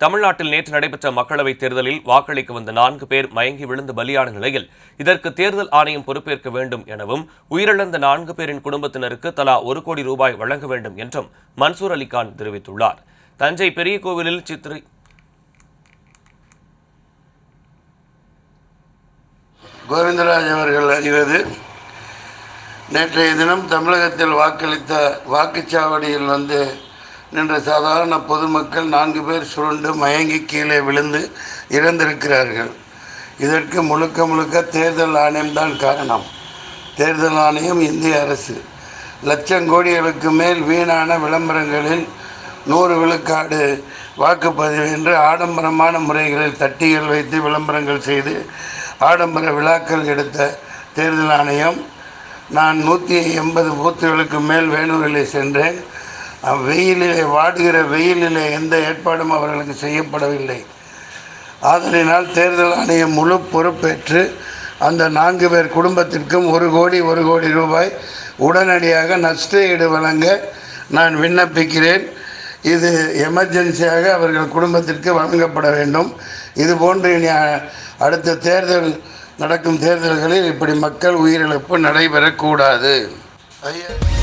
தமிழ்நாட்டில் நேற்று நடைபெற்ற மக்களவைத் தேர்தலில் வாக்களிக்க வந்த நான்கு பேர் மயங்கி விழுந்து பலியான நிலையில் இதற்கு தேர்தல் ஆணையம் பொறுப்பேற்க வேண்டும் எனவும் உயிரிழந்த நான்கு பேரின் குடும்பத்தினருக்கு தலா ஒரு கோடி ரூபாய் வழங்க வேண்டும் என்றும் மன்சூர் அலிகான் தெரிவித்துள்ளார். தஞ்சை பெரிய கோவிலில் சித்திரை கோவிந்தராஜ் அவர்கள் அறிவது நேற்றைய தினம் தமிழகத்தில் வாக்களித்த வாக்குச்சாவடியில் வந்து நின்ற சாதாரண பொதுமக்கள் நான்கு பேர் சுருண்டு மயங்கி கீழே விழுந்து இறந்திருக்கிறார்கள். இதற்கு முழுக்க முழுக்க தேர்தல் ஆணையம்தான் காரணம். தேர்தல் ஆணையம் இந்திய அரசு. லட்சம் கோடிகளுக்கு மேல் வீணான விளம்பரங்களில் நூறு விழுக்காடு வாக்குப்பதிவு என்று ஆடம்பரமான முறைகளில் தட்டிகள் வைத்து விளம்பரங்கள் செய்து ஆடம்பர விழாக்கள் எடுத்த தேர்தல் ஆணையம். நான் நூற்றி எண்பது பூத்துகளுக்கு மேல் வேணூரில் சென்றேன். அவ்வெயிலிலே வாடுகிற வெயிலிலே எந்த ஏற்பாடும் அவர்களுக்கு செய்யப்படவில்லை. ஆதலினால் தேர்தல் ஆணையம் முழு பொறுப்பேற்று அந்த நான்கு பேர் குடும்பத்திற்கும் ஒரு கோடி ஒரு கோடி ரூபாய் உடனடியாக நஷ்ட ஈடு வழங்க நான் விண்ணப்பிக்கிறேன். இது எமர்ஜென்சியாக அவர்கள் குடும்பத்திற்கு வழங்கப்பட வேண்டும். இது போன்று இனி அடுத்த தேர்தல் நடக்கும் தேர்தல்களில் இப்படி மக்கள் உயிரிழப்பு நடைபெறக்கூடாது. ஐயா.